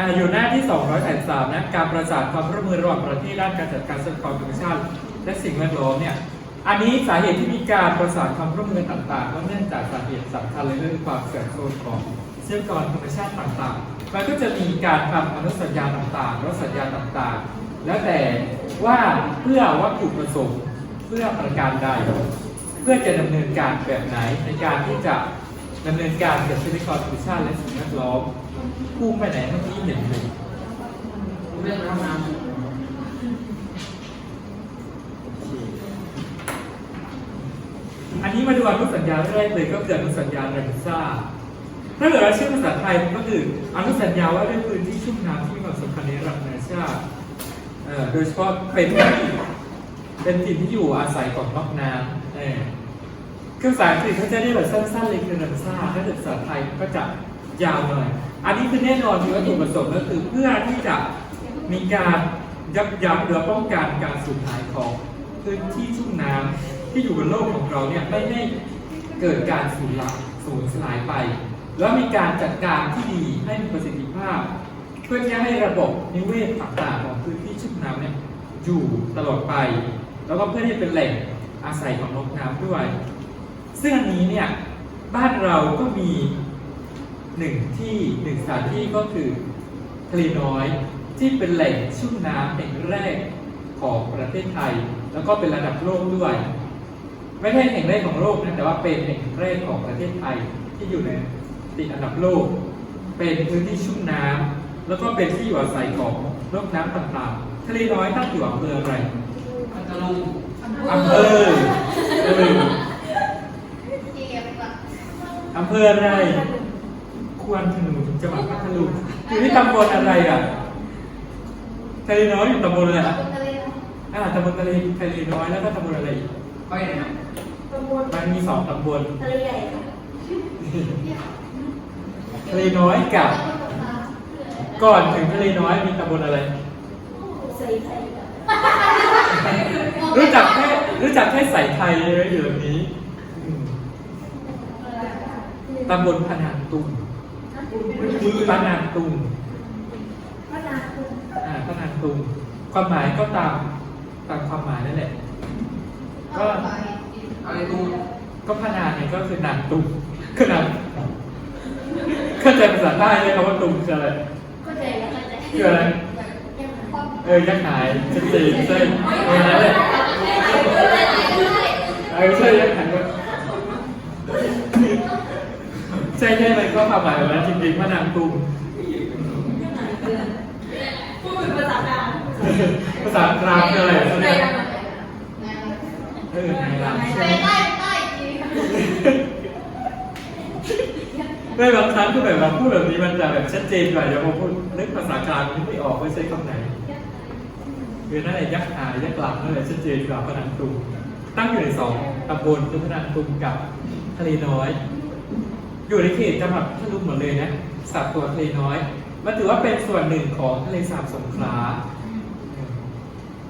อ่าอยู่หน้าที่ 283นะการประสานความร่วมมือระหว่างประเทศด้านการจัดการทรัพยากรธรรมชาติและสิ่งแวดล้อมเนี่ยอันนี้สาเหตุที่มีการประสานความร่วมมือต่างๆก็เนื่องจากสาเหตุสำคัญเลยเรื่องความเสื่อมโทรมของทรัพยากรธรรมชาติต่างๆ มันก็จะมีการทำอนุสัญญาต่างๆและสัญญาต่างๆ แล้วแต่ว่าเพื่อวัตถุประสงค์เพื่อประการใดเพื่อจะดำเนินการแบบไหนในการที่จะดำเนินการกับทรัพยากรธรรมชาติและสิ่งแวดล้อม พุ่งไปไหนเมื่อกี้เห็นเลยเรื่องน้ำน้อันนี้มาดูอนุสัญญาแรกเลยก็คืออนุสัญญาแรมซ่าถ้าเกิดเราชื่อภาษาไทยมันก็คืออนุสัญญาว่าด้วยพื้นที่ชุ่มน้ำที่มีความสำคัญในระดับนานาชาติเอ่อโดยเฉพาะเป็นเป็นถิ่นที่อยู่อาศัยของนอกน้ำเออคือภาษาอังกฤษเขาจะได้แบบสั้นๆเลยคือแรมซ่าถ้าเกิดภาษาไทยก็จะ ยาวหน่อย อันนี้คือแน่นอนมีวัตถุประสงค์ก็คือเพื่อที่จะมีการยับยั้งหรือป้องกันการสูญหายของพื้นที่ชุ่มน้ำที่อยู่บนโลกของเราเนี่ยไม่ให้เกิดการสูญละสูญสลายไป แล้วมีการจัดการที่ดีให้มีประสิทธิภาพ เพื่อที่จะให้ระบบนิเวศต่างๆของพื้นที่ชุ่มน้ำเนี่ยอยู่ตลอดไป แล้วก็เพื่อที่จะเป็นแหล่งอาศัยของนกน้ำด้วย ซึ่งอันนี้เนี่ยบ้านเราก็มี หนึ่งที่หนึ่งสถานที่ก็คือทะเลน้อยที่เป็นแหล่งชุ่มน้ำแห่งแรกของประเทศไทย แล้วก็เป็นระดับโลกด้วย ไม่ใช่แห่งแรกของโลกนะแต่ว่าเป็นแห่งแรกของประเทศไทยที่อยู่ในติดอันดับโลก เป็นพื้นที่ชุ่มน้ำแล้วก็เป็นที่อยู่อาศัยของนกน้ำต่างๆทะเลน้อยตั้งอยู่อำเภออะไรำพัทลุงอำเภอเอออำเภออะไร ควรถนนจังหวัดพัทลุงอยู่ที่ตำบลอะไรอะทะเลน้อยอยู่ตำบลอะไรอะอ่าตำบลทะเลทะเลน้อยแล้วก็ตำบลอะไรอีกไปไหนนะมันมีสองตำบลทะเลใหญ่ค่ะทะเลน้อยกับ ก่อนถึงทะเลน้อยมีตำบลอะไรใส่ไทยรู้จักแค่รู้จักแค่สายไทยเลยอยู่แบบนี้อืมตำบลพนางตุง พนางตุงพระนาคุณอ่าพนางตุง ความหมายก็ตามตามความหมายนั่นแหละ ก็อะไรตุงก็พนางเนี่ยก็คือนางตุงคือนางเข้าใจภาษาใต้ไหมครับว่าตุงคืออะไรเข้าใจแล้วเข้าใจคืออะไรเออยักษ์หายชัดเจนใช่เออนั่นแหละเออใช่ยักษ์หายก็ ใช่ใช่เลยก็ความหมายแบบนั้นจริงๆพระนางตุงพูดเป็นภาษากลางภาษากลางคืออะไรเออในรำใช่ไหมไม่บางครั้งคือแบบเราพูดแบบนี้มันจะแบบชัดเจนกว่าอย่างพอพูดนึกภาษากลางนึกไม่ออกว่าใช้คำไหนคือนั่นแหละยักษ์หายยักษ์หลังนั่นแหละชัดเจนกว่าพระนางตุงตั้งอยู่ในสองตำบลคือพระนางตุงกับทะเลน้อย อยู่ในเขตจังหวัดพัทลุงหมดเลยนะสัตว์ตัวทะเลน้อย มันถือว่าเป็นส่วนหนึ่งของทะเลสาบสงขลา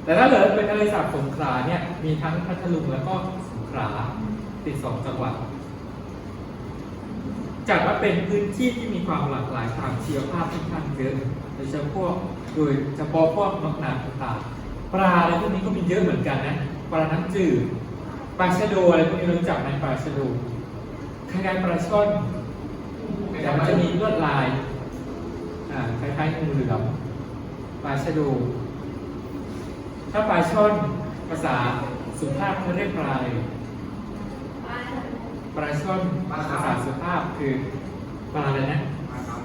แต่ถ้าเหลือเป็นทะเลสาบสงขลาเนี่ยมีทั้งพัทลุงแล้วก็สงขลาติดสองจังหวัดจัดว่าเป็นพื้นที่ที่มีความหลากหลายทางชีวภาพที่ค่อนข้างเยอะโดยเฉพาะโดยเฉพาะพวกนกน้ำต่างๆปลาอะไรพวกนี้ก็มีเยอะเหมือนกันนะปลาน้ำจืดปลาชะโดอะไรพวกนี้รู้จักไหมปลาชะโด คล้ายๆปลาช่อนแต่มันจะมีลวดลายอ่าคล้ายๆงูเหลือมปลาชะโดถ้าปลาช่อนภาษาสุภาพเขาเรียกปลาอะไรปลาช่อนภาษาสุภาพคือปลาอะไรนะมาครับ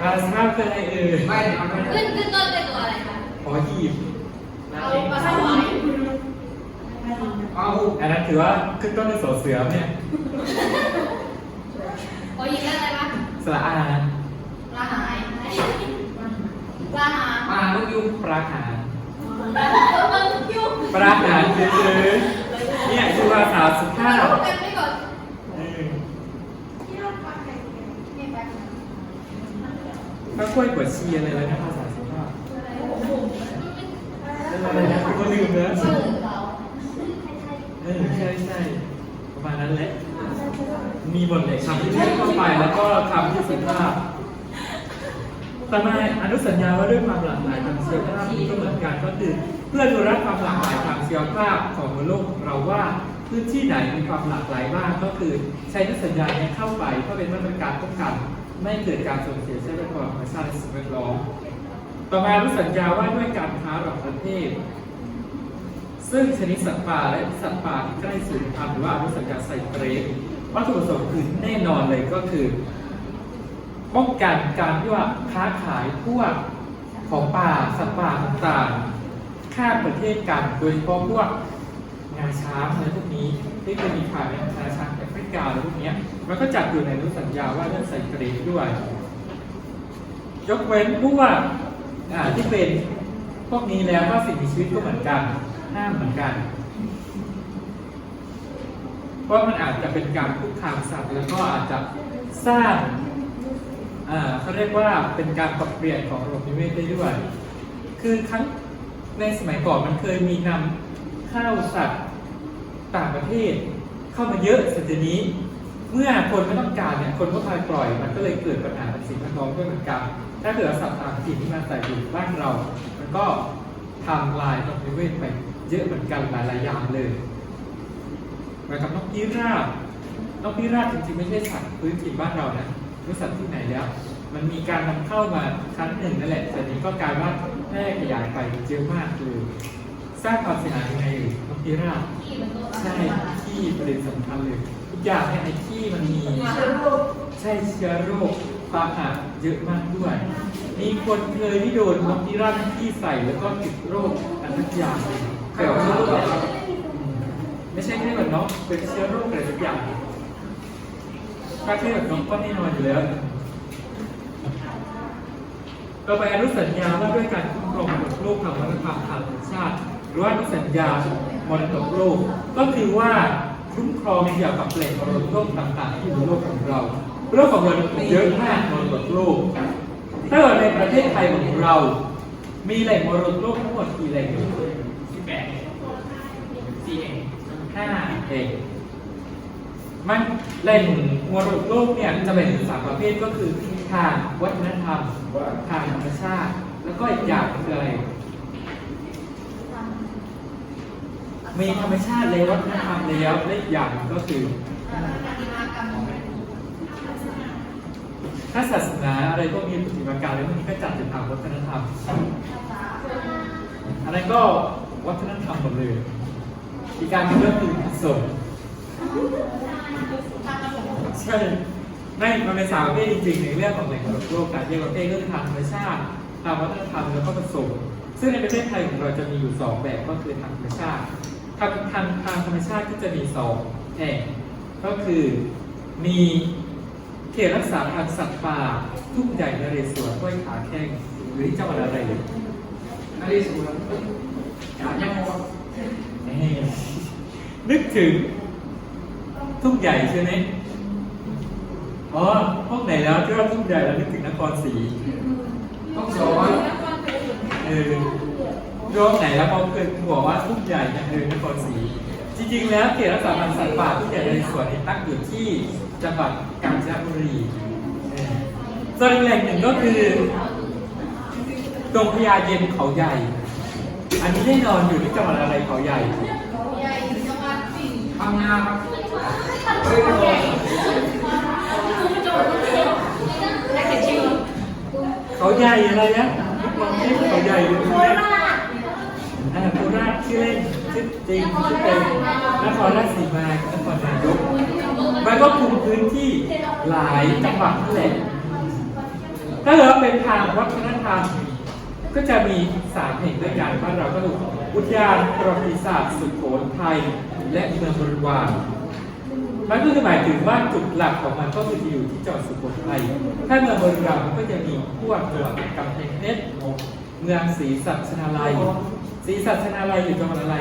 ปลาสุภาพคืออะไรเอ่ยไม่ทำไม่ได้ขึ้นขึ้นต้นเป็นตัวอะไรคะขอหีบ เอาปลาสวายเอาอันนั้นถือว่าขึ้นต้นด้วยสอเสือเนี่ยโอ้ยยิงได้อะไรปะสระอาปลาหายปลาหามาลูกยุงปลาหาปลาปลายุ่งปลาหาคือเนี่ยคือภาษาสุภาพเอากันไม่ก่อนเออที่เราปลาไข่เนี่ยปลาถ้ากล้วยกว่าเชียร์อะไรแล้วนะภาษาสุภาพ อะไรนะผมก็ลืมนะชื่อเราเออใช่ใช่ประมาณนั้นแหละ มีหมดเลยคำที่ทั่วไปแล้วก็คำที่สุภาพต่มาอนุสัญญาว่าด้วยความหลากหลายทางเชื้อชาตินี้ก็เหมือนกันก็คือเพื่ออนุรักความหลากหลายทางเชื้อชาติของมนุษย์โลกเราว่าพื้นที่ไหนมีความหลากหลายบ้างก็คือใช้อนุสัญญานี้เข้าไปเพื่อเป็นมาตรการป้องกัน ไม่เกิดการสูญเสียทรัพยากรธรรมชาติและสิ่งแวดล้อม ต่อมาอนุสัญญาว่าด้วยการค้าระหว่างประเทศ ซึ่งชนิดสัตว์ป่าและสัตว์ป่าที่ใกล้สูญพันธุ์หรือว่าอนุสัญญาไซเตรสวัตถุประสงค์คือแน่นอนเลยก็คือ ป้องกันการที่ว่าค้าขายพวกของป่าสัตว์ป่าต่างๆข้ามประเทศกันโดยเฉพาะพวกงาช้างอะไรพวกนี้ที่เคยมีข่าวในงาช้างแอฟริกาอะไรพวกนี้มันก็จัดอยู่ในอนุสัญญาว่าเรื่องไซเตรสด้วย ยกเว้นพวก ที่เป็นพวกนี้แล้วก็สิ่งมีชีวิตก็เหมือนกันห้ามเหมือนกันเพราะมันอาจจะเป็นการคุกคามสัตว์แล้วก็อาจจะสร้างอ่าเขาเรียกว่าเป็นการปรับเปลี่ยนของระบบนิเวศได้ด้วย คือครั้งในสมัยก่อนมันเคยมีนำข้าวสัตว์ต่างประเทศเข้ามาเยอะสร็จทีนี้ เมื่อคนไม่ต้องการเนี่ยคนก็พายปล่อย มันก็เลยเกิดปัญหากับสิ่งแวดล้อมด้วยเหมือนกัน ถ้าเกิดเอาสัตว์ต่างถิ่นที่มาใส่อยู่บ้านเรา มันก็ทำลายระบบนิเวศไปเยอะเหมือนกันหลายๆอย่างเลยเหมือนกับนกพิราบนกพิราบจริงๆไม่ใช่สัตว์พื้นถิ่นบ้านเรานะรู้สัตว์ที่ไหนแล้ว มันมีการนำเข้ามาครั้งหนึ่งนั่นแหละแต่นี้ก็กลายว่าแพร่ขยายไปเยอะมากเลยสร้างความเสียหายยังไงนกพิราบที่มันก็ใช่ที่ประเด็นสำคัญเลยทุก อย่างเนี่ยในที่มันมีใช่เชื้อโรคปาหะเยอะมากด้วย มีคนเคยที่โดนนกพิราบที่ใส่แล้วก็ติดโรคอันทุกอย่างเลยแต่ว่าโรคไม่ใช่แค่แบบนกเป็นเชื้อโรคอะไรทุกอย่างถ้าแค่แบบนกก็แน่นอนอยู่แล้วต่อไปอนุสัญญาว่าด้วยการคุ้มครองมรดกโลกทางวัฒนธรรมทางชาติ หรือว่าอนุสัญญามรดกโลกก็คือว่า คุ้มครองเกี่ยวกับแหล่งมรดกต่างๆ ที่อยู่ในโลกของเรา โลกของเราเยอะมากมรดกโลกถ้าเกิดในประเทศไทยของเรา มีแหล่งมรดกโลกทั้งหมดกี่แหล่งสิบแปดสี่เองห้าแห่งมันแหล่งมรดกโลกเนี่ยจะแบ่งเป็นสามประเภทก็คือทางวัฒนธรรมทางธรรมชาติ แล้วก็อีกอย่างคืออะไร มีธรรมชาติแล้ววัฒนธรรมแล้วและอีกอย่างก็คือถ้าศาสนาอะไรพวกนี้ปฏิมากรรมอะไรพวกนี้ก็จัดเป็นทางวัฒนธรรมอะไรก็วัฒนธรรมหมดเลยอีกการหนึงก็คือสงฆ์ใช่ไม่มันเป็นสามประเภทจริงๆในเรื่องของแหล่งมรดกโลกการเรียกประเภทก็คือทางธรรมชาติทางวัฒนธรรมแล้วก็ผสมซึ่งในประเทศไทยของเราจะมีอยู่สองแบบก็คือทางธรรมชาติ ทางทางทางธรรมชาติก็จะมีสองแห่งก็คือมีเขตรักษาพันธุ์สัตว์ป่าทุ่งใหญ่นเรศวรห้วยขาแข้งหรือที่จังหวัดอะไรเลยนาฬิสุวรรณถามยังไงวะนี่นึกถึง ทุ่งใหญ่ใช่ไหมอ๋อพวกไหนแล้วที่ว่าทุ่งใหญ่แล้วนึกถึงนครศรีต้องสอนเออ รวมไหนแล้วพอเคยบอกว่าทุ่งใหญ่เนี่ยเออนครศรีจริงๆแล้วเขตรักษาพันธุ์สัตว์ป่าทุ่งใหญ่ในสวนนี้ตั้งอยู่ที่จังหวัดกาญจนบุรีส่วนแหล่งหนึ่งก็คือตรงพญาเย็นเขาใหญ่ อันนี้แน่นอนอยู่ที่จังหวัดอะไรเขาใหญ่ใหญ่จังหวัดสี่ทำงาครับเฮ้ยครับผมและเขียนชื่อเขาใหญ่อะไรนะเขาใหญ่ดูโค ไหม ราช อ่าโครา ชื่อเล่นชื่อจริงชื่อเต็มนครราชสีมานครนายกมันก็คุมพื้นที่หลายจังหวัดนั่นแหละถ้าเกิดว่าเป็นทางวัฒนธรรมก็จะมีสามแห่งด้วยกันบ้านเราก็คืออุทยานประวัติศาสตร์สุโขทัยและเมืองบริวารมันก็คือหมายถึงว่าจุดหลักของมันก็คืออยู่ที่จังหวัดสุโขทัยถ้าเมืองบริรัมย์มันก็จะมีพวกจังหวัดกำแพงเพชรเมืองศรีสัชนาลัย ศรีสัชนาลัยอยู่จังหวัดอะไร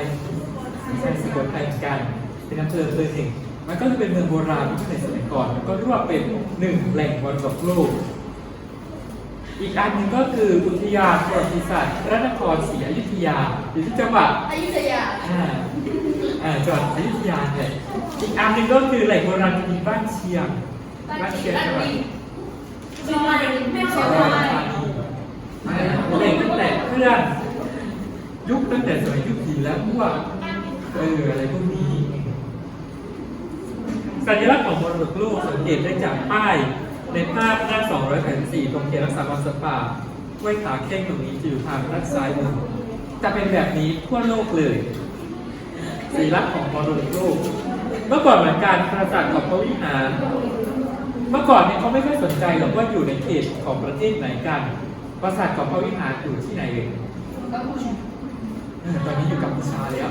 ใช่สุโขทัยเหมือนกัน เป็นอำเภออำเภอหนึ่งมันก็จะเป็นเมืองโบราณที่ในสมัยก่อนมันก็เรียกว่าเป็นหนึ่งแหล่งมรดกโลก อีกอันหนึ่งก็คืออุทยานประวัติศาสตร์พระนครศรีอยุธยาอยู่ที่จังหวัดอยุธยาอ่าอ่าจังหวัดอยุธยาเนี่ยอีกอันหนึ่งก็คือแหล่งโบราณคดีบ้านเชียงบ้านเชียงจังหวัดจอยไม่อุใช่ดจอรยธานีแหล่งตั้งแต่เพื่อน ยุคตั้งแต่สมัยยุคผีแล้วพวกเอออะไรพวกนี้ สัญลักษณ์ของมรดกโลกสังเกตได้จากป้ายในภาพหน้า284ตรงเขตรักษาความสะอาห้วยขาเข่งตรงนี้จะอยู่ทางด้านซ้ายมือจะเป็นแบบนี้ทั่วโลกเลยสัญลักษณ์ของมรดกโลก เมื่อก่อนเหมือนกันปราสาทของพระวิหาร เมื่อก่อนเนี่ยเขาไม่ค่อยสนใจหรอกว่าอยู่ในเขตของประเทศไหนกัน ปราสาทของพระวิหารอยู่ที่ไหนเอง ตอนนี้อยู่กัมพูชาแล้ว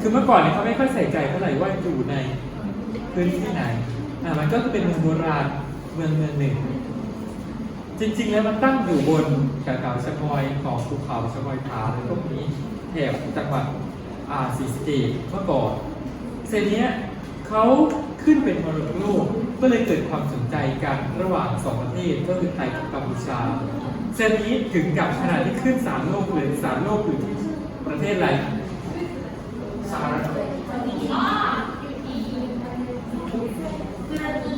คือเมื่อก่อนเนี่ยเขาไม่ค่อยใส่ใจเท่าไหร่ว่าอยู่ในพื้นที่ไหน อ่ามันก็เป็นเมืองโบราณเมืองเมืองหนึ่ง จริง ๆ แล้วมันตั้งอยู่บนแถวชะมอยของภูเขาชะมอยผาอะไรพวกนี้แถบจังหวัดอ่าศรีสเกษเมื่อก่อนเส้นเนี้ยเขาขึ้นเป็นมรดกโลกก็เลยเกิดความสนใจกันระหว่างสองประเทศก็คือไทยกับกัมพูชา เส้นนี้ถึงกับขนาดที่ขึ้นสามโลกเลยสามโลกอยู่ที่ประเทศอะไรสหรัฐอ๋ออยู่ที่ตุรกี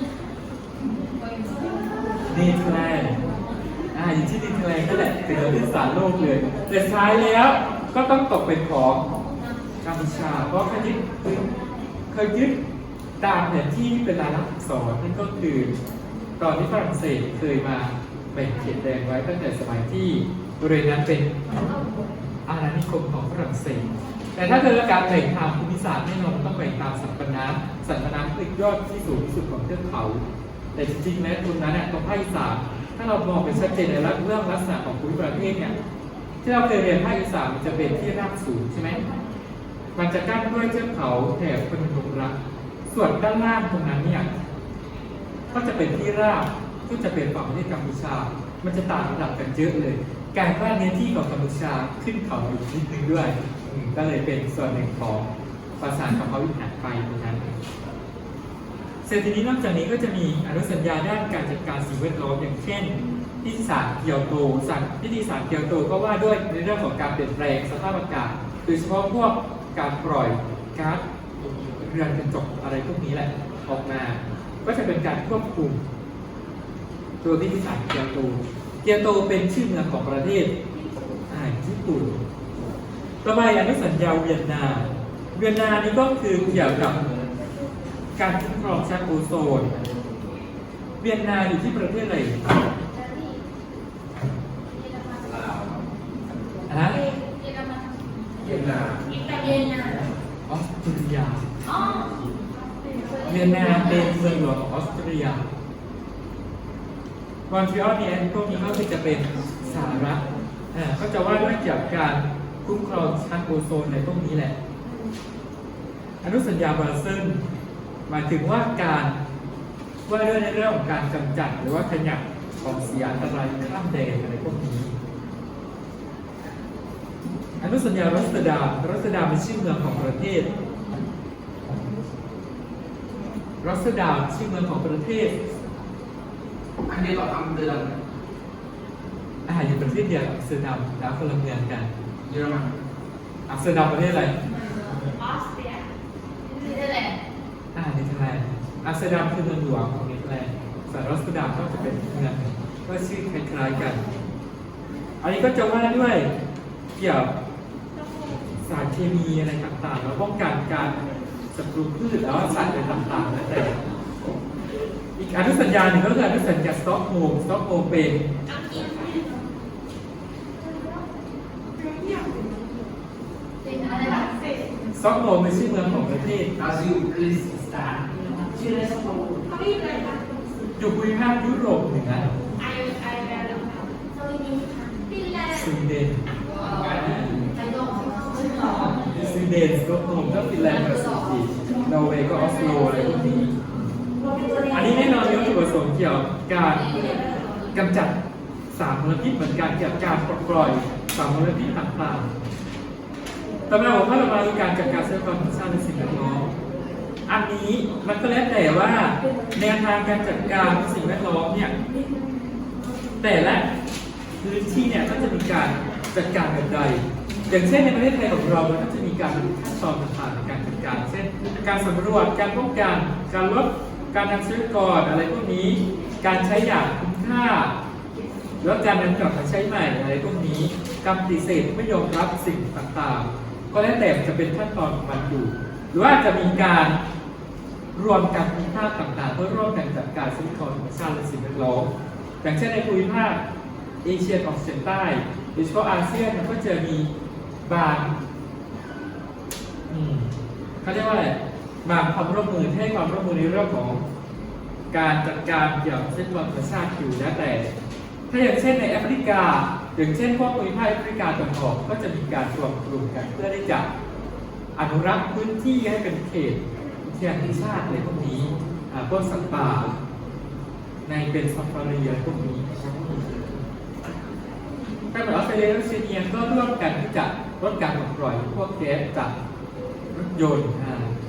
เนเธอร์แลนด์อ่าอยู่ที่เนเธอร์แลนด์นั่นแหละถึงจะขึ้นสามโลกเลยแต่ท้ายแล้วก็ต้องตกเป็นของกัมพูชา เพราะเขายึดเคยยึดตามแผนที่ที่เป็นลายลักษณ์อักษรนั่นก็คือ ตอนที่ฝรั่งเศสเคยมา แบ่งเขตแดนไว้ตั้งแต่สมัยที่บริเวณนั้นเป็นอาณานิคมของฝรั่งเศส แต่ถ้าเกิดการแบ่งทางภูมิศาสตร์แน่นอนต้องแบ่งตามสันปน้ำสันปน้ำคือยอดที่สูงที่สุดของเทือกเขา แต่จริงๆแล้วตรงนั้นเนี่ยตรงภาคอีสานถ้าเรามองเป็นชัดเจนในเรื่องลักษณะของภูมิประเทศเนี่ยที่เราเคยเรียนภาคอีสานมันจะเป็นที่ราบสูงใช่ไหมมันจะกั้นด้วยเทือกเขาแถบพนมรุงรักส่วนด้านล่างตรงนั้นเนี่ยก็จะเป็นที่ราบ ก็จะเป็นฝั่งประเทศกัมพูชา มันจะต่างระดับกันเยอะเลย การว่าเนื้อที่ของกัมพูชาขึ้นเขาอยู่นิดนึงด้วยก็เลยเป็นส่วนหนึ่งของปราสาทของพระวิหารไปตรงนั้นเสร็จทีนี้นอกจากนี้ก็จะมีอนุสัญญาด้านการจัดการสิ่งแวดล้อมอย่างเช่นพิธีศาสตร์เกียวโตสัตว์พิธีศาสตร์เกียวโตก็ว่าด้วยในเรื่องของการเปลี่ยนแปลงสภาพอากาศโดยเฉพาะพวกการปล่อยก๊าซเรือนกระจกอะไรพวกนี้แหละออกมา ก็จะเป็นการควบคุม ตัวพิธีศาสตร์เกียวโต เกียวโตเป็นชื่อเมืองของประเทศอ่าญี่ปุ่นต่อไปอนุสัญญาเวียนนา เวียนนานี่ก็คือเกี่ยวกับการคุ้มครองชั้นโอโซน เวียนนาอยู่ที่ประเทศอะไรลาวฮะเยอรมันเวียดนามอิตาเลียนออสเตรียอ๋อเวียนนาเป็นเมืองหลวงของออสเตรียม อนทรีออลเนี่ยพวกนี้ก็คือจะเป็นสหรัฐอ่าก็จะว่าด้วยเกี่ยวกับการคุ้มครองชั้นโอโซนในพวกนี้แหละ อนุสัญญาบราเซลหมายถึงว่าการว่าด้วยในเรื่องของการกำจัดหรือว่าขยับของเสียอันตรายข้ามแดนอะไรพวกนี้ อนุสัญญารัสดา รัสดาเป็นชื่อเมืองของประเทศ รัสดาชื่อเมืองของประเทศ อันนี้ก็ทำเดือนอ่าอยู่ประเทศเดียวกับอัมสเตอร์ดัมแล้วคนละเมืองกันเยอรมันอัมสเตอร์ดัมประเทศอะไรออสเตรียนี่แหละอ่าเนเธอร์แลนด์อัมสเตอร์ดัมคือเมืองหลวงของเนเธอร์แลนด์ส่วนรัสดามก็จะเป็นเมืองก็ชื่อคล้ายๆกัน อันนี้ก็จะว่าด้วยเกี่ยวกับสารเคมีอะไรต่างๆแล้วป้องกันการศัตรูพืชแล้วก็สัตว์อะไรต่างๆแล้วแต่ อีกอนุสัญญาหนึ่งก็คืออนุสัญญาสต็อกโฮล์สต็อกโฮล์เป็นอังกฤษเป็นอะไรล่ะสต็อกโฮล์เป็นชื่อเมืองของประเทศบราซิลคริสตานชื่ออะไรสักคนเขาไม่เลยค่ะอยู่ภูมิภาคยุโรปเหนือไอไอแลนด์สวีเดนฟินแลนด์สวีเดนไอโดนชื่อหรอสวีเดนสต็อกโฮล์ก็ฟินแลนด์กับสวีเดนนอร์เวย์ก็ออสโลอะไรพวกนี้ อันนี้แน่นอนมีวัตถุประสงค์เกี่ยวกับการกำจัดสารมลพิษเหมือนกันเกี่ยวกับการปลดปล่อยสารมลพิษต่างๆตำราของพระธรรมาคือการจัดการทรัพยากรธรรมชาติและสิ่งแวดล้อมอันนี้มันก็แล้วแต่ว่าแนวทางการจัดการสิ่งแวดล้อมเนี่ยแต่ละพื้นที่เนี่ยก็จะมีการจัดการแบบใด อย่างเช่นในประเทศไทยของเรามันก็จะมีการขั้นตอนต่างๆในการจัดการ เช่น การสำรวจ การป้องกัน การลด การนำซื้อก่อนอะไรพวกนี้ การใช้อย่างคุ้มค่าแล้วการนำกลับมาใช้ใหม่อะไรพวกนี้การปฏิเสธไม่ยอมรับสิ่งต่างๆ ก็แล้วแต่จะเป็นขั้นตอนของมันอยู่ หรือว่าจะมีการรวมกันภูมิภาคต่างๆ เพื่อร่วมกันจัดการทรัพยากรธรรมชาติและสิ่งแวดล้อมอย่างเช่นในภูมิภาคเอเชียตะวันออกเฉียงใต้โดยเฉพาะอาเซียนมันก็จะมีบางเขาเรียกว่าอะไร บางความร่วมมือให้ความร่วมมือในเรื่องของการจัดการเกี่ยวกับทรัพยากรธรรมชาติอยู่แล้วแต่ ถ้าอย่างเช่นในแอฟริกา อย่างเช่นพวกภูมิภาคแอฟริกาตะวันออกก็จะมีการรวมกลุ่มกัน เพื่อที่จะอนุรักษ์พื้นที่ให้เป็นเขตอุทยานแห่งชาติอะไรพวกนี้พวกสัตว์ป่า ในเป็นซาฟารีอะไรพวกนี้แต่เหมือนออสเตรเลียและซีเนียก็ร่วมกันที่จะลดการปล่อยพวกแก๊สจากรถยนต์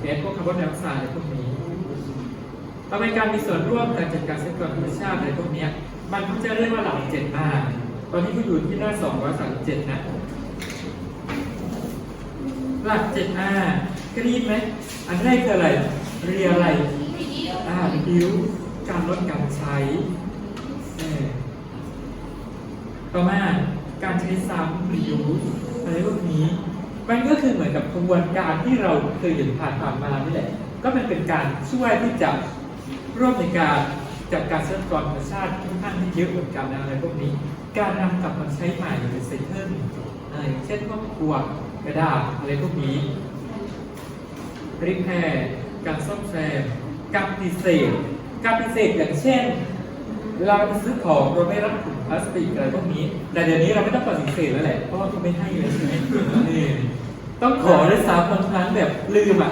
อ่าแก๊สพวกคาร์บอนไดออกไซด์อะไรพวกนี้ต่อไปการมีส่วนร่วมการจัดการทรัพยากรธรรมชาติอะไรพวกนี้มันก็จะเรียกว่าหลักเจ็ดมาตอนนี้ก็อยู่ที่หน้าสองร้อยสามสิบเจ็ดนะหลักเจ็ดอากรีดไหม อันแรกคืออะไร เรียอะไรอ่าดิวการลดการใช้ ต่อมาการใช้ซ้ำ reuse อะไรพวกนี้ มันก็คือเหมือนกับกระบวนการที่เราเคยเห็นผ่านผ่านมานี่แหละก็มันเป็นการช่วยที่จะร่วมในการจัดการทรัพยากรธรรมชาติค่อนข้างที่เยอะเหมือนกันอะไรพวกนี้ การนำกลับมาใช้ใหม่หรือเซตเทิลอย่างเช่นพวกขวดกระดาษอะไรพวกนี้รีแพร์การซ่อมแซมการปฏิเสธการปฏิเสธอย่างเช่นเวลาเราไปซื้อของเราไม่รับถุง พลาสติกอะไรพวกนี้ แต่เดี๋ยวนี้เราไม่ต้องปฏิเสธแล้วแหละ เพราะว่าเขาไม่ให้เลยใช่ไหมนี่ต้องขอด้วยซ้ำบางครั้งแบบลืมอะ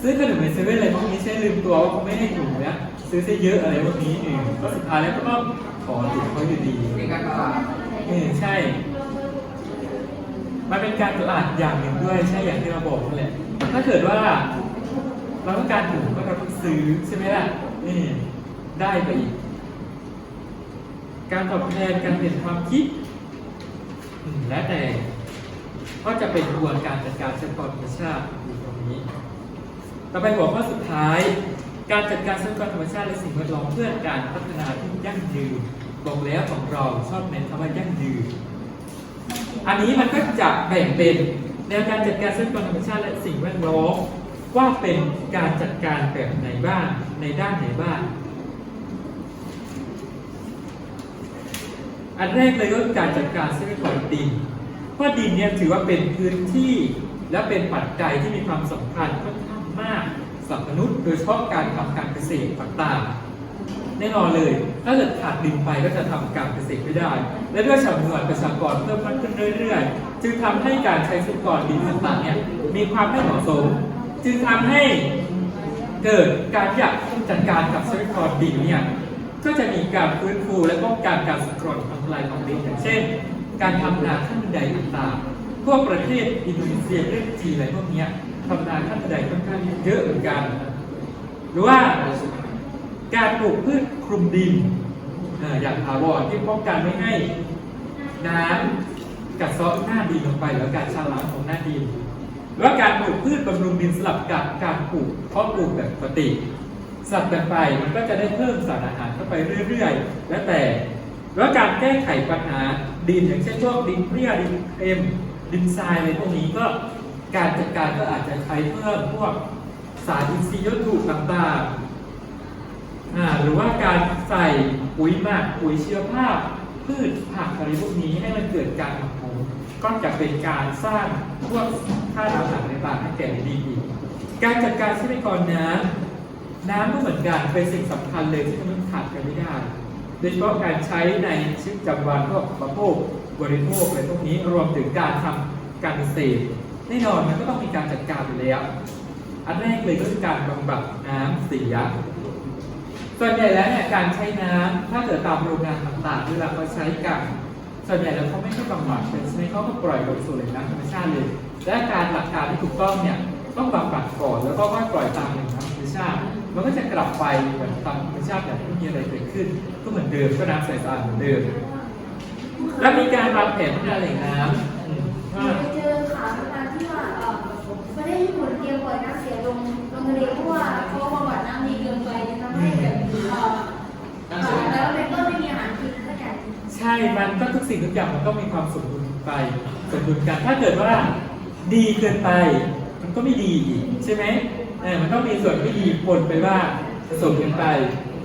ซื้อขนมในเซเว่นอะไรพวกนี้ใช่ลืมตัวว่าเขาไม่ให้ถุงนี้ยซื้อซะเยอะอะไรพวกนี้เองก็สุดท้ายแล้วก็ต้องขอถุงเขาอยู่ดีเป็นการตลาดเออใช่ มันเป็นการตลาดอย่างหนึ่งด้วยใช่อย่างที่เราบอกนั่นแหละ ถ้าเกิดว่าเราต้องการถูกก็เราต้องซื้อใช่ไหมล่ะนี่ได้ไปอีก การตอบแทนการเปลี่ยนความคิด และแต่ก็จะเป็นกระบวนการจัดการทรัพยากรธรรมชาติอยู่ตรงนี้ ต่อไปหัวข้อสุดท้าย การจัดการทรัพยากรธรรมชาติและสิ่งแวดล้อมเพื่อการพัฒนาที่ยั่งยืนบอกแล้วของเราชอบเน้นคำว่ายั่งยืน อันนี้มันก็จะแบ่งเป็นแนวการจัดการทรัพยากรธรรมชาติและสิ่งแวดล้อมว่าเป็นการจัดการแบบไหนบ้างในด้านไหนบ้าง อันแรกเลยก็คือการจัดการทรัพยากรดินเพราะดินเนี่ยถือว่าเป็นพื้นที่และเป็นปัจจัยที่มีความสำคัญค่อนข้างมากสำหรับมนุษย์ โดยเฉพาะการทำการเกษตรต่างๆ แน่นอนเลย ถ้าเกิดขาดดินไปก็จะทำการเกษตรไม่ได้ และด้วยจำนวนประชากรเพิ่มมากขึ้นเรื่อยๆ จึงทำให้การใช้ทรัพยากรดินต่างๆเนี่ยมีความไม่เหมาะสม จึงทำให้เกิดการอยากจัดการกับทรัพยากรดินเนี่ย ก็จะมีการฟื้นฟูและป้องกันการสังเคราะห์ทำลายของดินอย่างเช่น การทำนาขั้นบันไดต่างๆพวกประเทศอินโดนีเซียประเทศจีนอะไรพวกเนี้ยทำนาขั้นบันไดค่อนข้างเยอะเหมือนกัน หรือว่าการปลูกพืชคลุมดินเอ่ออย่างถาวรที่ป้องกันไม่ให้น้ำกัดเซาะหน้าดินลงไปหรือการชะล้างของหน้าดินหรือว่าการปลูกพืชบำรุงดินสลับกับการปลูกเพาะปลูกแบบปกติ สับกันไปมันก็จะได้เพิ่มสารอาหารเข้าไปเรื่อยๆ และแต่ แล้วการแก้ไขปัญหาดินอย่างเช่นพวกดินเปรี้ยวดินเค็มดินทรายอะไรพวกนี้ก็การจัดการก็อาจจะใช้เพิ่มพวกสารอินทรีย์วัตถุต่างๆหรือว่าการใส่ปุ๋ยหมักปุ๋ยชีวภาพพืชผักอะไรพวกนี้ให้มันเกิดการหมักหมมก็จะเป็นการสร้างพวกค่าอาหารต่างให้แก่ดินอีกการจัดการทรัพยากรน้ำ น้ำก็เหมือนกันเป็นสิ่งสำคัญเลยที่มันขาดกันไม่ได้โดยเฉพาะการใช้ในชีวิตประจำวันพวกบริโภคบริโภคอะไรพวกนี้รวมถึงการทำการเกษตรแน่นอนมันก็ต้องมีการจัดการอยู่แล้วอันแรกเลยก็คือการบำบัดน้ำเสียส่วนใหญ่แล้วเนี่ยการใช้น้ำถ้าเกิดตามโรงงานต่างๆเวลาเขาใช้กันส่วนใหญ่แล้วเขาไม่ใช่บำบัดเป็นใช่เขาก็ปล่อยลงสู่แหล่งน้ำธรรมชาติเลย และการหลักการที่ถูกต้องเนี่ยต้องบำบัดก่อนแล้วก็ค่อยปล่อยตามแหล่งน้ำธรรม ชาติ มันก็จะกลับไปเหมือนตามธรรมชาติแบบไม่มีอะไรเกิดขึ้น ก็เหมือนเดิมก็น้ำใสสะอาดเหมือนเดิม และมีการวางแผนพัฒนาแหล่งน้ำอืมว่าไปเจอข่าวประมาณที่ว่าเอ่อประเทศญี่ปุ่นเตรียมปล่อยน้ำเสียลงลงทะเลเพราะว่าเขาบำบัดน้ำดีเกินไปทำให้แบบเอ่อเอ่อแล้วมันก็ไม่มีอาหารกินเข้าใจใช่ มันก็ทุกสิ่งทุกอย่างมันก็มีความสมดุลไปสมดุลกัน ถ้าเกิดว่าดีเกินไป มันก็ไม่ดีอีกใช่ไหม เออมันต้องมีส่วนไม่ดีปนไปว่าผสมกันไป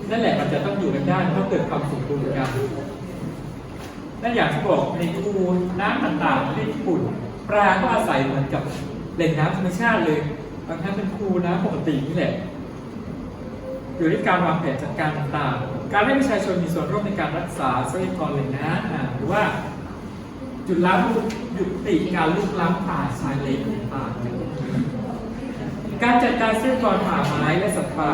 นั่นแหละมันจะต้องอยู่กันได้เพราเกิดความสมดุลกันนั่นอย่างที่บอกในคูน้ำต่างๆประเทศญี่ปุ่น ปลาก็อาศัยเหมือนกับแหล่งน้ำธรรมชาติเลย บางครั้งเป็นคูน้ำปกตินี่แหละอยู่ที่การวางแผนจัดการต่างๆ การให้ประชาชนมีส่วนร่วมในการรักษาทรัพยากรแหล่งน้ำหรือว่าจุดล้ำหยุดติการลุกล้ำป่าชายเลนต่างๆ การจัดการทรัพยากรป่าไม้และสัตว์ป่า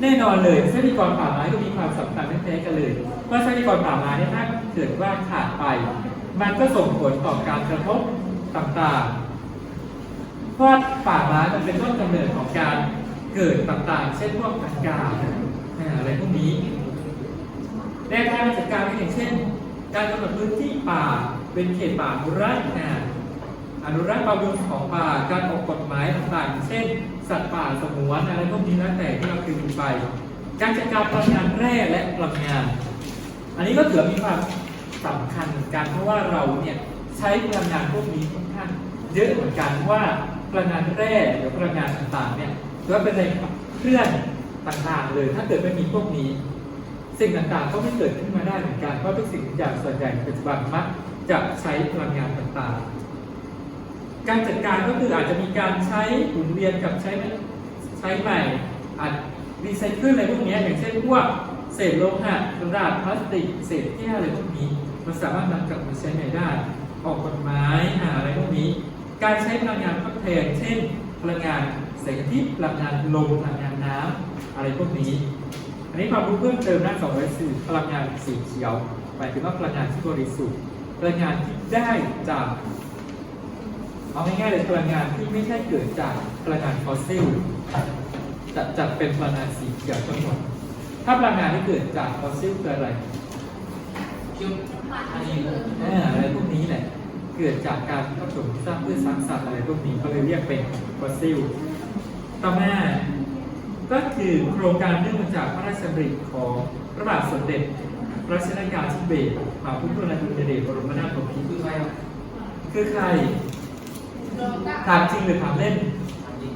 แน่นอนเลยทรัพยากรป่าไม้ก็มีความสำคัญไม่แพ้กันเลยเพราะทรัพยากรป่าไม้เนี่ยถ้าเกิดว่าขาดไป มันก็ส่งผลต่อการกระทบต่างๆเพราะป่าไม้มันเป็นต้นกำเนิดของการเกิดต่างๆ เช่นพวกอากาศอะไรพวกนี้แนทางการจัดการก็อย่างเช่น การกำหนดพื้นที่ป่าเป็นเขตป่าอนุรักษ์อ่า อนุรักษ์ความอุดมของป่าการออกกฎหมายต่างๆเช่น สัตว์ป่าสงวนอะไรพวกนี้แล้วแต่ที่เราเคยดูไป การจัดการพลังงานแร่และพลังงาน อันนี้ก็ถือว่ามีความสำคัญเหมือนกันเพราะว่าเราเนี่ยใช้พลังงานพวกนี้ค่อนข้างเยอะเหมือนกันว่าพลังงานแร่หรือพลังงานต่างๆเนี่ยถือว่าเป็นแรงขับเคลื่อนต่างๆ เลย ถ้าเกิดไม่มีพวกนี้ สิ่งต่างๆก็ไม่เกิดขึ้นมาได้เหมือนกันเพราะทุกสิ่งทุกอย่างส่วนใหญ่ปัจจุบันมักจะใช้พลังงานต่างๆ การจัดการก็คืออาจจะมีการใช้หมุนเวียนกับใช้ใช้ใหม่อาจรีไซเคิลอะไรพวกนี้อย่างเช่นพวกเศษโลหะกระดาษพลาสติกเศษแก้วอะไรพวกนี้ มันสามารถนำกลับมาใช้ใหม่ได้ ออกกฎหมายหาอะไรพวกนี้ การใช้พลังงานทดแทนเช่น พลังงานแสงอาทิตย์พลังงานลมพลังงานน้ำอะไรพวกนี้ อันนี้ความรู้เพิ่มเติมหน้า204พลังงานสีเขียวหมายถึงว่าพลังงานที่บริสุทธิ์พลังงานที่ได้จาก เอาง่ายๆเลยพลังงานที่ไม่ใช่เกิดจากพลังงานฟอสซิลจะจัดเป็นพลังงานสีเขียวทั้งหมด ถ้าพลังงานที่เกิดจากฟอสซิลคืออะไรคิ้วอันนี้อ่าอะไรพวกนี้แหละ เกิดจากการผสมสร้างพืชสร้างสัตว์อะไรพวกนี้เขาเลยเรียกเป็นฟอสซิลต่อมาก็คือโครงการเนื่องมาจากพระราชดำริของพระบาทสมเด็จพระชนกาธิเบศรมหาภูมิพลอดุลยเดชบรมนาถบพิตรคือใครครับคือใคร ถามจริงหรือถามเล่นจริง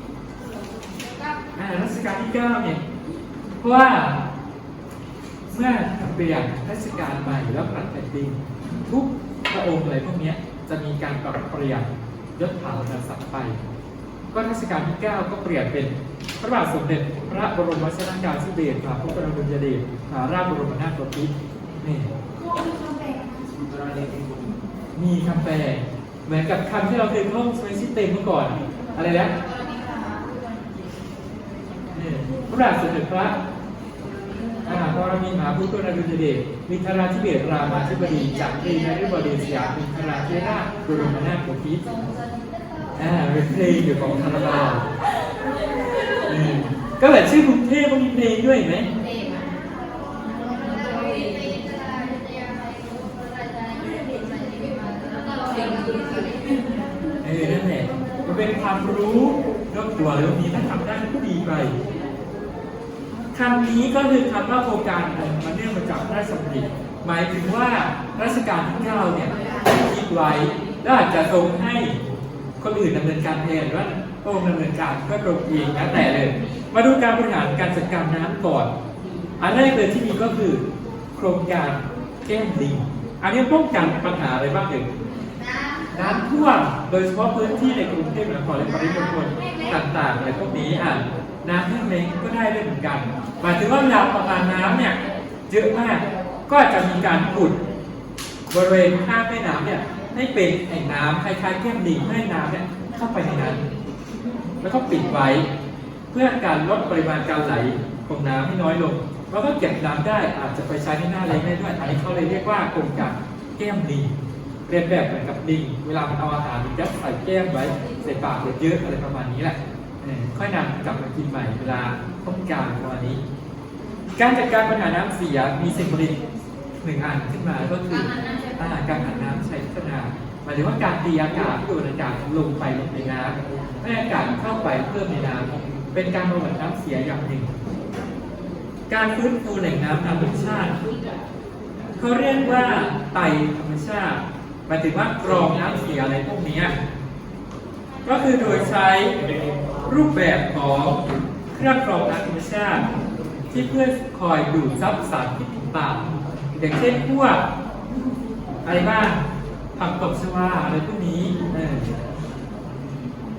อ่ารัชกาลที่เก้าเนี่ยเพราะว่าเมื่อเปลี่ยนรัชกาลใหม่แล้วปรับแผ่นดินทุกพระองค์อะไรพวกนี้จะมีการปรับเปลี่ยนยศถาบรรดาศักดิ์ไป ก็รัชกาลที่ 9 ก็เปลี่ยนเป็นพระบาทสมเด็จพระบรมชนกาธิเบศรมหาภูมิพลอดุลยเดชมหาราชบรมนาถบพิตรนี่มีคำแปลนะตอนนี้ เหมือนกับคำที่เราเคยท่องใช้ชิเต็มเมื่อก่อน อะไรนะนี่พระบาทสมเด็จพระมหาปรมินทรมหาภูมิพลอดุลยเดชมิทราธิเบศรามาธิบดีจากรีนฤบดีสยามมิทราธิราชบรมนาถบพิตรอ่าเป็นเพลงอยู่ของคาราบาวก็แบบชื่อกรุงเทพก็มีเพลงด้วยเห็นไหม เออนั่นแหละมันเป็นความรู้นอก ตัวเรื่องนี้ถ้าทำได้ก็ดีไปคำนี้ก็คือคำว่าโครงการมันเนื่องมาจากพระราชดำริหมายถึงว่ารัชกาลที่เก้าเนี่ยคิดไว้แล้วอาจจะทรงให้คนอื่นดำเนินการแทนว่าพระองค์ดำเนินการก็ตรงเองแล้วแต่เลย มาดูการบริหารการจัดการน้ำก่อน อันแรกเลยที่มีก็คือโครงการแก้มลิง อันนี้ป้องกันปัญหาอะไรบ้างเอ่ย น้ำท่วมโดยเฉพาะพื้นที่ในกรุงเทพมหานครและปริมณฑลต่างๆอะไรพวกนี้อะน้ำแห้งแล้งก็ได้ด้วยเหมือนกันหมายถึงว่าเวลาประมาณน้ำเนี่ยเยอะมากก็จะมีการขุดบริเวณข้างแม่น้ำเนี่ยให้เป็นแอ่งน้ำคล้ายๆแก้มลิงให้น้ำเนี่ยเข้าไปในนั้น แล้วก็ปิดไว้ เพื่อการลดปริมาณการไหลของน้ำให้น้อยลงแล้วก็เก็บน้ำได้อาจจะไปใช้ในหน้าแล้งได้ด้วยอันนี้เขาเลยเรียกว่าโครงการแก้มลิง เรียนแบบเหมือนกับลิง เวลามันเอาอาหารมันยัดใส่แก้มไว้ใส่ปากเยอะๆอะไรประมาณนี้แหละเออค่อยนำกลับมากินใหม่เวลาต้องการประมาณนี้ การจัดการปัญหาน้ำเสียมีสิ่งผลิตหนึ่งอันขึ้นมาก็คืออาการหันน้ำใช้พัฒนามายถึงว่าการตีอากาศที่โดนอากาศลงไปลงในน้ำให้อากาศเข้าไปเพิ่มในน้ำเป็นการบำบัดน้ำเสียอย่างหนึ่ง การฟื้นฟูแหล่งน้ำธรรมชาติเขาเรียกว่าไตธรรมชาติ หมายถึงว่ากรองน้ำเสียอะไรพวกนี้ก็คือโดยใช้รูปแบบของเครื่องกรองน้ำธรรมชาติ ที่เพื่อคอยดูดซับสารพิษต่างๆอย่างเช่นพวกอะไรบ้างผักตบชวาอะไรพวกนี้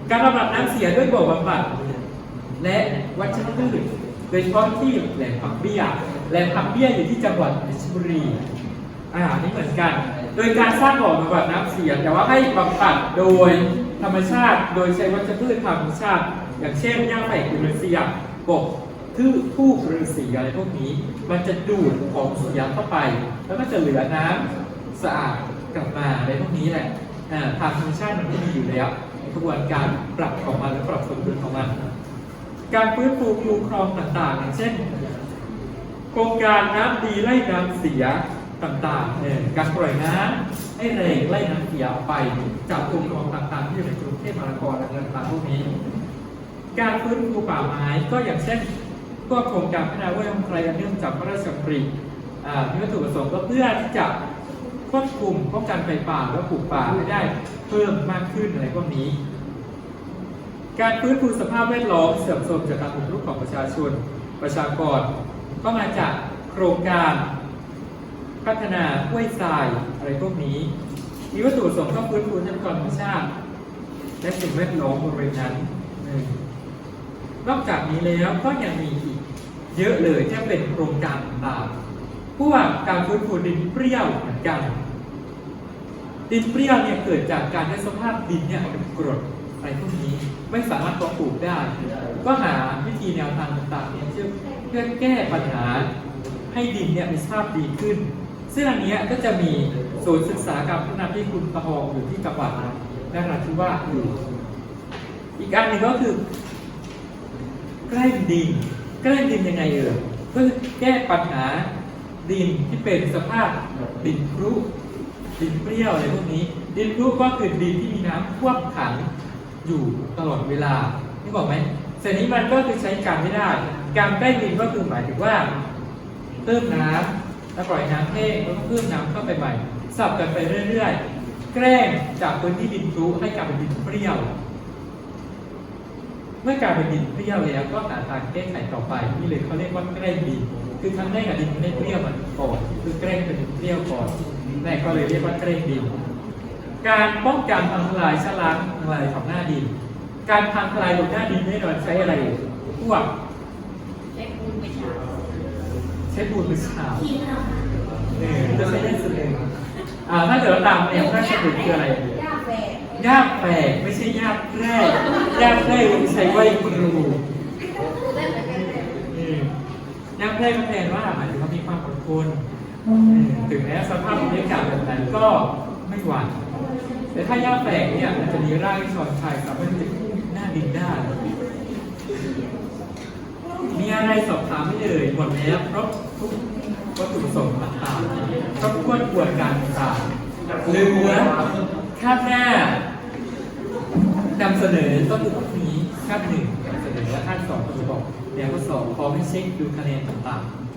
การบำบัดน้ำเสียด้วยบ่อบำบัด และวัชพืชโดยเฉพาะที่แหล่งผักเบี้ยแหล่งผักเบี้ยอยู่ที่จังหวัดเพชรบุรีอ่านี่เหมือนกัน โดยการสร้างบ่อบำบัดน้ำเสีย แต่ว่าให้บำบัดโดยธรรมชาติ โดยใช้วัชพืชธรรมชาติ อย่างเช่นหญ้าไผ่กุลเซียกบทื่อทูบฤาษีอะไรพวกนี้ มันจะดูดของเสียเข้าไป แล้วก็จะเหลือน้ำสะอาดกลับมาอะไรพวกนี้แหละอ่าทางธรรมชาติมันก็มีอยู่แล้วกระบวนการปรับของมันและปรับสมดุลของมัน การฟื้นฟูคูคลองต่างๆ อย่างเช่น โครงการน้ำดีไล่น้ำเสีย ต่างๆเออการปล่อยน้ำให้แรงไล่น้ำเสียออกไปจากคูคลองต่างๆ ที่อยู่ในกรุงเทพมหานครและต่างๆพวกนี้ การฟื้นฟูป่าไม้ก็อย่างเช่นพวกโครงการพัฒนาวัฒนธรรมไทยอันเนื่องจากพระราชดำริอ่ามีวัตถุประสงค์ก็เพื่อที่จะควบคุมป้องกันไฟป่าและปลูกป่าให้ได้เพิ่มมากขึ้นอะไรพวกนี้ การฟื้นฟูสภาพแวดล้อมเสื่อมโทรมจากการบุกรุกของประชาชนประชากร ก็มาจากโครงการ พัฒนาห้วยทรายอะไรพวกนี้ มีวัตถุประสงค์ก็ฟื้นฟูทรัพยากรธรรมชาติ และสิ่งแวดล้อมบริเวณนั้นนอกจากนี้แล้วก็ยังมีอีกเยอะเลยที่เป็นโครงการต่างๆพวกการฟื้นฟูดินเปรี้ยวเหมือนกัน ดินเปรี้ยวเนี่ยเกิดจากการที่สภาพดินเนี่ยเป็นกรดอะไรพวกนี้ไม่สามารถเพาะปลูกได้ ก็หาวิธีแนวทางต่างๆเนี่ยเพื่อแก้ปัญหาให้ดินเนี่ยมีสภาพดีขึ้น ซึ่งอันนี้ก็จะมีศูนย์ศึกษาการพัฒนาที่คุณตะหองอยู่ที่จังหวัดนราธิวาสอยู่ อีกอันหนึ่งก็คือแกล้ดินแกล้ดินยังไงเอ่ยก็คือแก้ปัญหาดินที่เป็นสภาพดินครุดินเปรี้ยวอะไรพวกนี้ ดินครุก็คือดินที่มีน้ำท่วมขังอยู่ตลอดเวลานี่บอกไหมเสร็จนี้มันก็คือใช้การไม่ได้ การแกล้ดินก็คือหมายถึงว่าเพิ่มน้ำ แล้วปล่อยน้ำแห้งแล้วก็เพิ่มน้ำเข้าไปใหม่ สับกันไปเรื่อยๆ แกล้งจากพื้นที่ดินครุให้กลายเป็นดินเปรี้ยว เมื่อกลายเป็นดินเปรี้ยวแล้วก็หาทางแก้ไขต่อไปนี่เลยเขาเรียกว่าแกล้งดิน คือครั้งแรกอะดินมันได้เปรี้ยวมันก่อนคือแกล้งเป็นดินเปรี้ยวก่อนแรกก็เลยเรียกว่าแกล้งดิน การป้องกันพังทลายชะล้างทลายของหน้าดิน การพังทลายบนหน้าดินแน่นอนใช้อะไรพวกเช็คคุณไปฉาบ ใช้ปูนหรือฉาบที่ทำเออจะใช้ได้สุดเองอ่าถ้าเกิดเราตามแนวพระราชดำริคืออะไรย่าแฝดยากแฝกไม่ใช่ยากแพร่ยากแพร่ยังใช้ไว้ครูเล่นเหมือนกันเลยอืมยากแพร่ก็แปลว่าหมายถึงว่ามีความอดทนอืมถึงแม้สภาพบรรยากาศแบบนั้นก็ไม่หวั่นแต่ถ้ายากแฝกเนี่ยมันจะมีรากที่ชอนชัยสามารถจะพุ่งหน้าดินได้ มีอะไรสอบถามไม่เลยหมดแล้วครบทุกวัตถุประสงค์ต่างๆครบถ้วนกระบวนการต่างๆเหลือคาดหน้านำเสนอก็คือพวกนี้คาดหนึ่งนำเสนอและคาดสองก็คือบอกแล้วก็สองพร้อมให้เช็คดูคะแนนต่างๆ